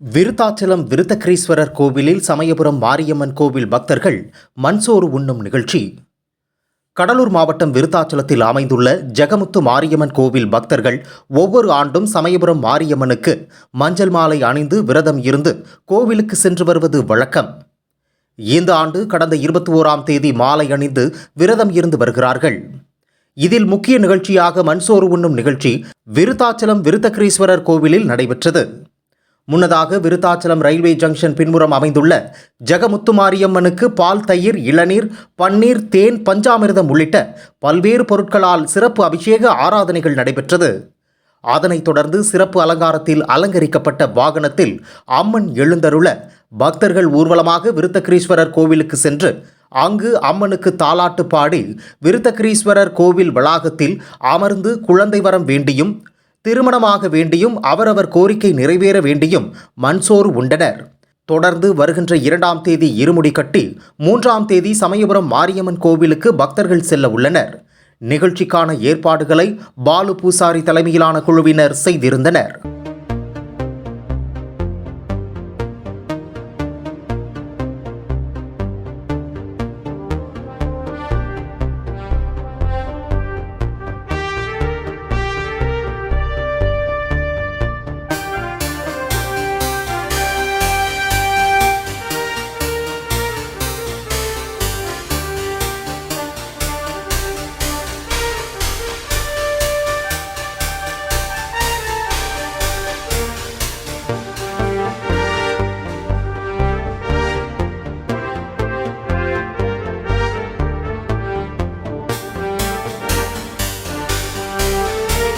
விருத்தாச்சலம் விருத்தகிரீஸ்வரர் கோவிலில் சமயபுரம் மாரியம்மன் கோவில் பக்தர்கள் மண்சோறு உண்ணும் நிகழ்ச்சி. கடலூர் மாவட்டம் விருத்தாச்சலத்தில் அமைந்துள்ள ஜெகமுத்து மாரியம்மன் கோவில் பக்தர்கள் ஒவ்வொரு ஆண்டும் சமயபுரம் மாரியம்மனுக்கு மஞ்சள் மாலை அணிந்து விரதம் இருந்து கோவிலுக்கு சென்று வருவது வழக்கம். இந்த ஆண்டு கடந்த இருபத்தி ஓராம் தேதி மாலை அணிந்து விரதம் இருந்து வருகிறார்கள். இதில் முக்கிய நிகழ்ச்சியாக மண்சோறு உண்ணும் நிகழ்ச்சி விருத்தாச்சலம் விருத்தகிரீஸ்வரர் கோவிலில் நடைபெற்றது. முன்னதாக விருத்தாச்சலம் ரயில்வே ஜங்ஷன் பின்புறம் அமைந்துள்ள ஜெகமுத்து மாரியம்மனுக்கு பால் தயிர் இளநீர் பன்னீர் தேன் பஞ்சாமிர்தம் உள்ளிட்ட பல்வேறு பொருட்களால் சிறப்பு அபிஷேக ஆராதனைகள் நடைபெற்றது. அதனைத் தொடர்ந்து சிறப்பு அலங்காரத்தில் அலங்கரிக்கப்பட்ட வாகனத்தில் அம்மன் எழுந்தருள பக்தர்கள் ஊர்வலமாக விருத்தகிரீஸ்வரர் கோவிலுக்கு சென்று அங்கு அம்மனுக்கு தாலாட்டு பாடி விருத்தகிரீஸ்வரர் கோவில் வளாகத்தில் அமர்ந்து குழந்தை வரம் வேண்டியும் திருமணமாக வேண்டியும் அவரவர் கோரிக்கை நிறைவேற வேண்டியும் மண்சோறு உண்டனர். தொடர்ந்து வருகின்ற இரண்டாம் தேதி இருமுடி கட்டி மூன்றாம் தேதி சமயபுரம் மாரியம்மன் கோவிலுக்கு பக்தர்கள் செல்ல உள்ளனர். நிகழ்ச்சிக்கான ஏற்பாடுகளை பாலு பூசாரி தலைமையிலான குழுவினர் செய்திருந்தனர்.